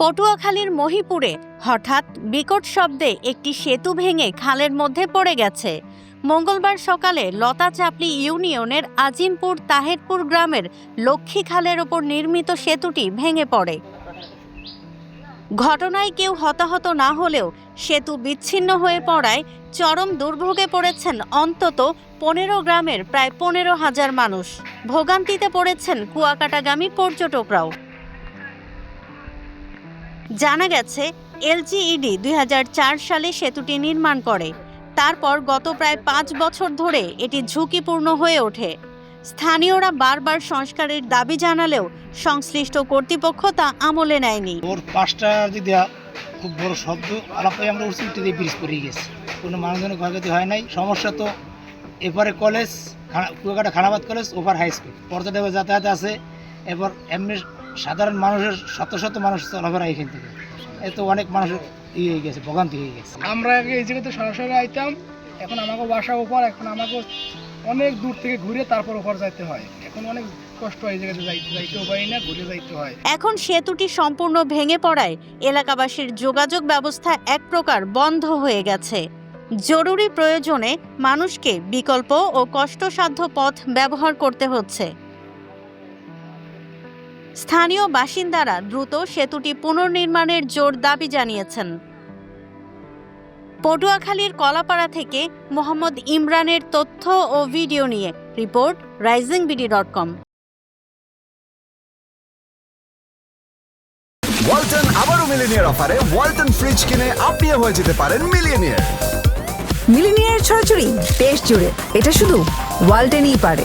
পটুয়াখালীর মহিপুরে হঠাৎ বিকট শব্দে একটি সেতু ভেঙে খালের মধ্যে পড়ে গেছে। মঙ্গলবার সকালে লতা চাপলি ইউনিয়নের আজিমপুর তাহেরপুর গ্রামের লক্ষ্মী খালের ওপর নির্মিত সেতুটি ভেঙে পড়ে। ঘটনায় কেউ হতাহত না হলেও সেতু বিচ্ছিন্ন হয়ে পড়ায় চরম দুর্ভোগে পড়েছেন অন্তত পনেরো গ্রামের প্রায় পনেরো হাজার মানুষ। ভোগান্তিতে পড়েছেন কুয়াকাটাগামী পর্যটকরাও। জানা গেছে এলজিইডি দু হাজার চার সালে সেতুটি নির্মাণ করে। তারপর গত প্রায় পাঁচ বছর ধরে এটি ঝুঁকিপূর্ণ হয়ে ওঠে। স্থানীয়রা বারবার সংস্কারের দাবি জানালেও সংশ্লিষ্ট কর্তৃপক্ষ তা আমলে নেয়নি। ওর পাঁচটা দেওয়া খুব বড় শব্দ আলাপাই আমরা উঠতে দিয়ে ব্রিজ পড়ে গেছে। কোনো মানুষজনের ক্ষয়ক্ষতি হয় নাই। সমস্যা তো এপারে college Kuakata Khanabad college over high school পর্যটকের যাতায়াত আছে। এবার এমনি সাধারণ মানুষের শত শত মানুষ চলাফেরা এখান থেকে। এ তো অনেক মানুষের ইয়ে হয়ে গেছে ভোগান্তি হয়ে গেছে। আমরা আগে এই জায়গাতে সরাসরি আইতাম এখন আমাকে বাসা ওপর এখন আমাকে অনেক দূর থেকে ঘুরে তারপর ওপর যাইতে হয়। এখন অনেক কষ্ট হয় জায়গাতে যাইতেও পারি না ঘুরে যাইতে হয়। এখন সেতুটি সম্পূর্ণ ভেঙে পড়ায় এলাকাবাসীর যোগাযোগ ব্যবস্থা এক প্রকার বন্ধ হয়ে গেছে। জরুরি প্রয়োজনে মানুষকে বিকল্প ও কষ্টসাধ্য পথ ব্যবহার করতে হচ্ছে। স্থানীয় বাসিন্দারা দ্রুত সেতুটি পুনর্নির্মাণের জোর দাবি জানিয়েছেন। পটুয়াখালীর কলাপাড়া থেকে মোহাম্মদ ইমরানের তথ্য ও ভিডিও নিয়ে report Rising BD dot com. Walton আবারও মিলিনিয়ার অফারে ওয়ালটন ফ্রিজ কিনে আপনিও হয়ে যেতে পারেন মিলিয়নিয়ার মিলিনিয়ার ছড়াছড়ি দেশ জুড়ে। এটা শুধু ওয়ালটেনই পারে।